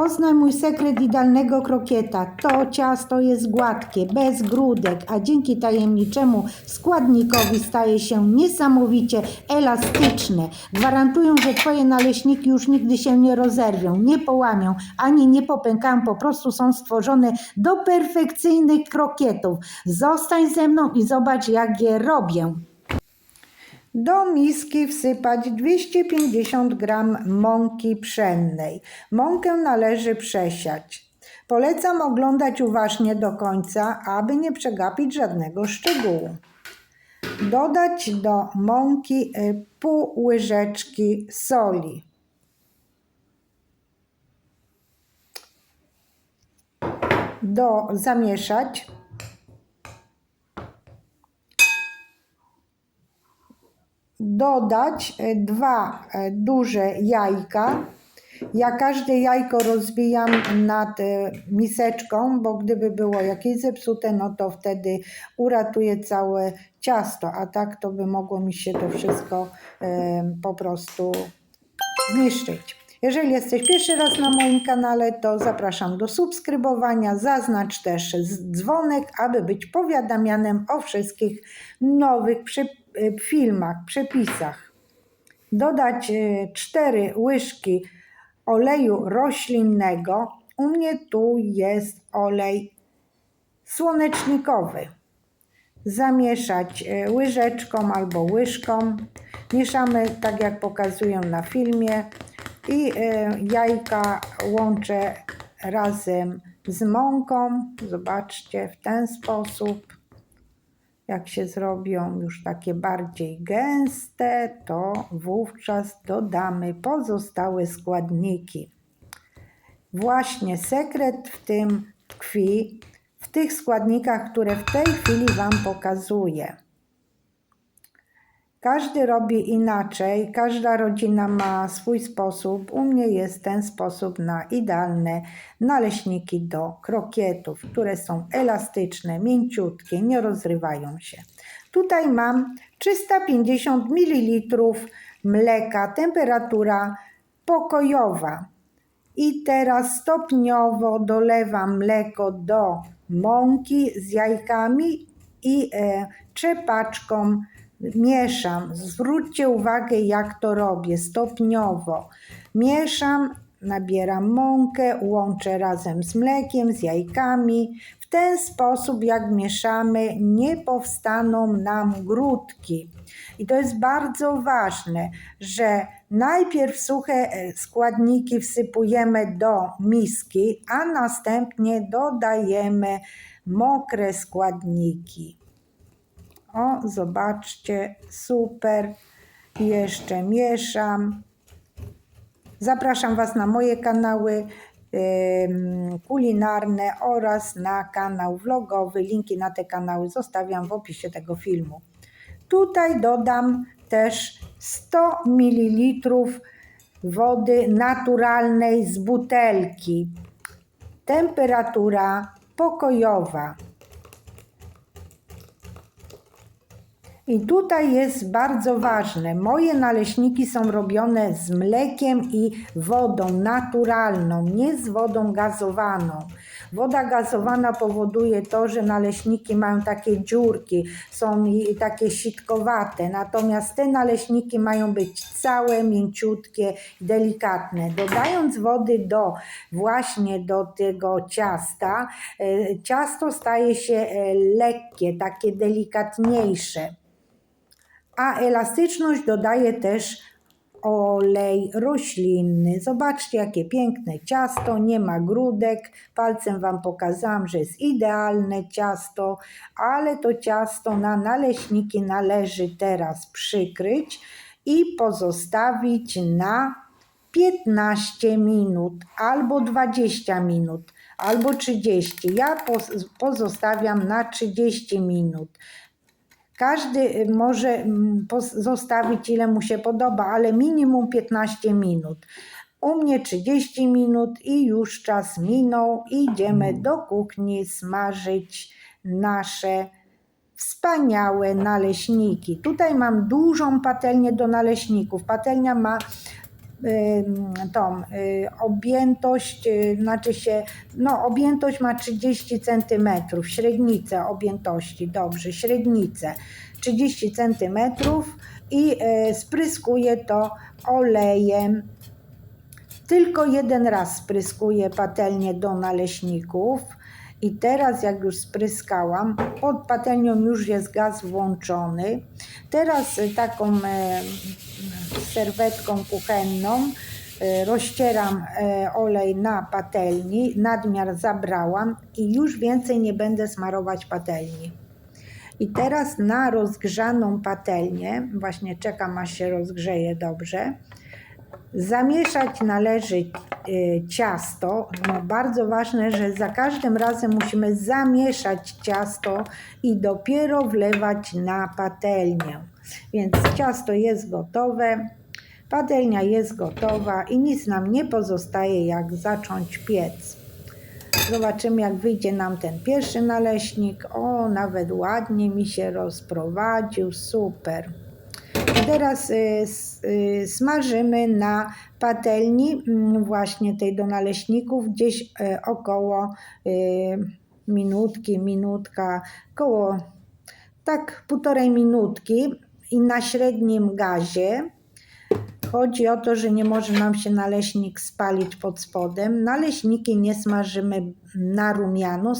Poznaj mój sekret idealnego krokieta. To ciasto jest gładkie, bez grudek, a dzięki tajemniczemu składnikowi staje się niesamowicie elastyczne. Gwarantują, że Twoje naleśniki już nigdy się nie rozerwią, nie połamią, ani nie popękają. Po prostu są stworzone do perfekcyjnych krokietów. Zostań ze mną i zobacz, jak je robię. Do miski wsypać 250 g mąki pszennej. Mąkę należy przesiać. Polecam oglądać uważnie do końca, aby nie przegapić żadnego szczegółu. Dodać do mąki y, pół łyżeczki soli. Do zamieszać dodać e, dwa e, duże jajka. Ja każde jajko rozbijam nad e, miseczką, bo gdyby było jakieś zepsute, no to wtedy uratuje całe ciasto, a tak to by mogło mi się to wszystko po prostu zniszczyć. Jeżeli jesteś pierwszy raz na moim kanale, to zapraszam do subskrybowania. Zaznacz też dzwonek, aby być powiadamianym o wszystkich nowych przy, y, filmach, przepisach. Dodać 4 łyżki oleju roślinnego. U mnie tu jest olej słonecznikowy zamieszać e, łyżeczką albo łyżką. Mieszamy tak jak pokazują na filmie i e, jajka łączę razem z mąką. Zobaczcie w ten sposób. Jak się zrobią już takie bardziej gęste, to wówczas dodamy pozostałe składniki. Właśnie sekret w tym tkwi, w tych składnikach, które w tej chwili Wam pokazuję. Każdy robi inaczej, każda rodzina ma swój sposób. U mnie jest ten sposób na idealne naleśniki do krokietów, które są elastyczne, mięciutkie, nie rozrywają się. Tutaj mam 350 ml mleka, temperatura pokojowa. I teraz stopniowo dolewam mleko do mąki z jajkami i e, trzepaczką mieszam. Zwróćcie uwagę, jak to robię stopniowo. Mieszam, nabieram mąkę, łączę razem z mlekiem, z jajkami. W ten sposób, jak mieszamy, nie powstaną nam grudki. I to jest bardzo ważne, że najpierw suche e, składniki wsypujemy do miski, a następnie dodajemy mokre składniki. O, zobaczcie, super. Jeszcze mieszam. Zapraszam Was na moje kanały kulinarne oraz na kanał vlogowy. Linki na te kanały zostawiam w opisie tego filmu. Tutaj dodam też 100 ml wody naturalnej z butelki. Temperatura pokojowa. I tutaj jest bardzo ważne. Moje naleśniki są robione z mlekiem i wodą naturalną, nie z wodą gazowaną. Woda gazowana powoduje to, że naleśniki mają takie dziurki, są takie sitkowate, natomiast te naleśniki mają być całe, mięciutkie, delikatne. Dodając wody do właśnie do tego ciasta, e, ciasto staje się e, lekkie, takie delikatniejsze a elastyczność dodaje też olej roślinny. Zobaczcie, jakie piękne ciasto, nie ma grudek. Palcem Wam pokazałam, że jest idealne ciasto, ale to ciasto na naleśniki należy teraz przykryć i pozostawić na 15 minut albo 20 minut albo 30. Ja poz- pozostawiam na 30 minut. Każdy y, może mm, zostawić ile mu się podoba, ale minimum 15 minut. U mnie 30 minut i już czas minął. Idziemy do kuchni smażyć nasze wspaniałe naleśniki. Tutaj mam dużą patelnię do naleśników. Patelnia ma tą y, objętość, y, znaczy się, no objętość ma 30 cm, średnicę objętości, dobrze, średnicę 30 cm i y, spryskuję to olejem. Tylko jeden raz spryskuję patelnię do naleśników. I teraz, jak już spryskałam, pod patelnią już jest gaz włączony. Teraz taką e, serwetką kuchenną e, rozcieram e, olej na patelni, nadmiar zabrałam i już więcej nie będę smarować patelni. I teraz na rozgrzaną patelnię, właśnie czekam aż się rozgrzeje dobrze, Zamieszać należy y, ciasto. No, bardzo ważne, że za każdym razem musimy zamieszać ciasto i dopiero wlewać na patelnię. Więc ciasto jest gotowe, patelnia jest gotowa i nic nam nie pozostaje jak zacząć piec. Zobaczymy, jak wyjdzie nam ten pierwszy naleśnik. O, nawet ładnie mi się rozprowadził, super. Teraz y, y, smażymy na patelni mm, właśnie tej do naleśników gdzieś y, około minutki, minutka, koło tak półtorej minutki i na średnim gazie. Chodzi o to, że nie może nam się naleśnik spalić pod spodem. Naleśniki nie smażymy na rumiano,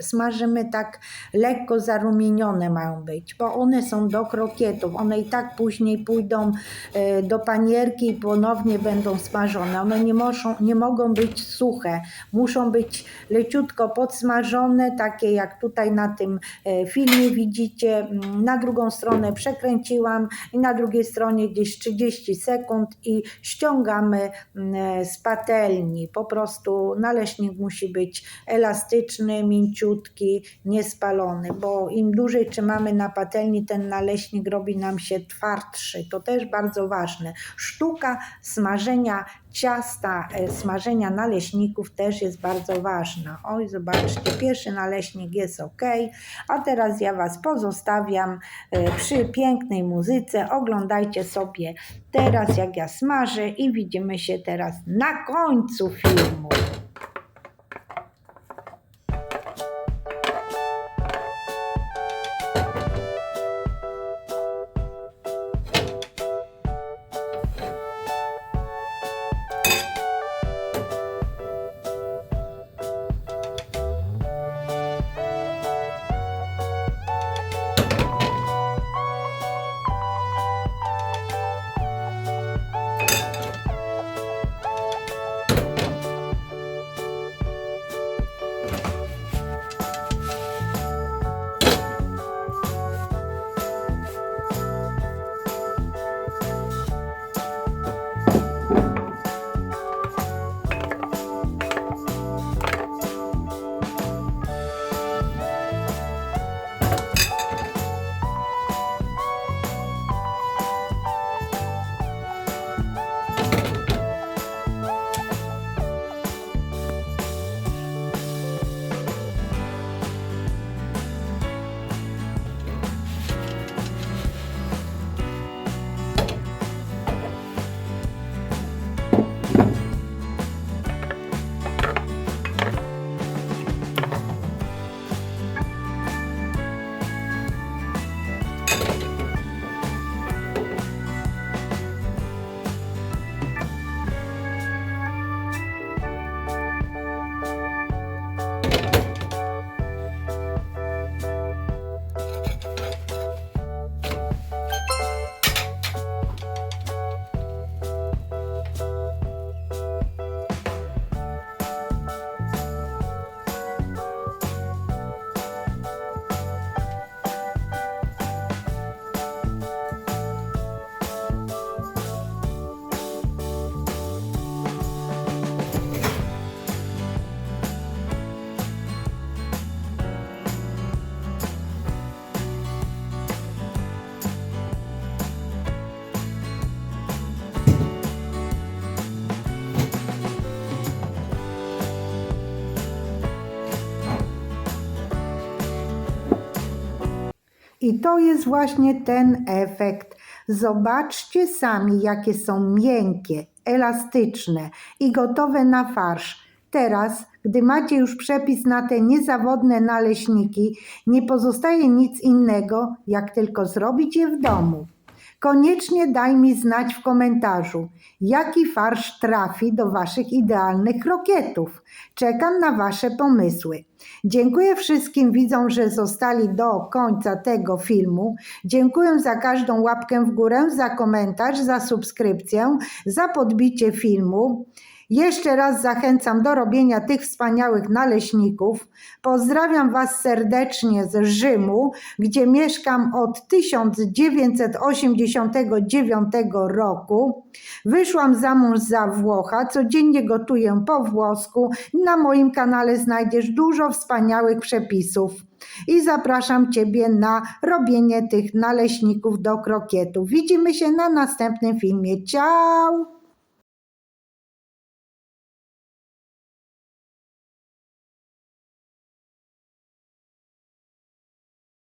smażymy tak lekko zarumienione mają być, bo one są do krokietów. One i tak później pójdą e, do panierki i ponownie będą smażone. One nie, muszą, nie mogą być suche, muszą być leciutko podsmażone, takie jak tutaj na tym e, filmie widzicie. Mm, Na drugą stronę przekręciłam i na drugiej stronie gdzieś 30 sekund i ściągamy mm, z patelni. Po prostu naleśnik musi być elastyczny, mięciutki, niespalony, bo im dłużej trzymamy na patelni, ten naleśnik robi nam się twardszy. To też bardzo ważne. Sztuka smażenia ciasta, e, smażenia naleśników też jest bardzo ważna. Oj, zobaczcie, pierwszy naleśnik jest ok, a teraz ja Was pozostawiam e, przy pięknej muzyce. Oglądajcie sobie teraz, jak ja smażę i widzimy się teraz na końcu filmu. I to jest właśnie ten efekt. Zobaczcie sami, jakie są miękkie elastyczne i gotowe na farsz. Teraz, gdy macie już przepis na te niezawodne naleśniki, nie pozostaje nic innego, jak tylko zrobić je w domu. Koniecznie daj mi znać w komentarzu, jaki farsz trafi do Waszych idealnych krokietów. Czekam na Wasze pomysły. Dziękuję wszystkim widzom, że zostali do końca tego filmu. Dziękuję za każdą łapkę w górę, za komentarz, za subskrypcję, za podbicie filmu. Jeszcze raz zachęcam do robienia tych wspaniałych naleśników. Pozdrawiam Was serdecznie z Rzymu, gdzie mieszkam od 1989 roku. Wyszłam za mąż za Włocha, codziennie gotuję po włosku. Na moim kanale znajdziesz dużo wspaniałych przepisów. I zapraszam Ciebie na robienie tych naleśników do krokietów. Widzimy się na następnym filmie. Ciao!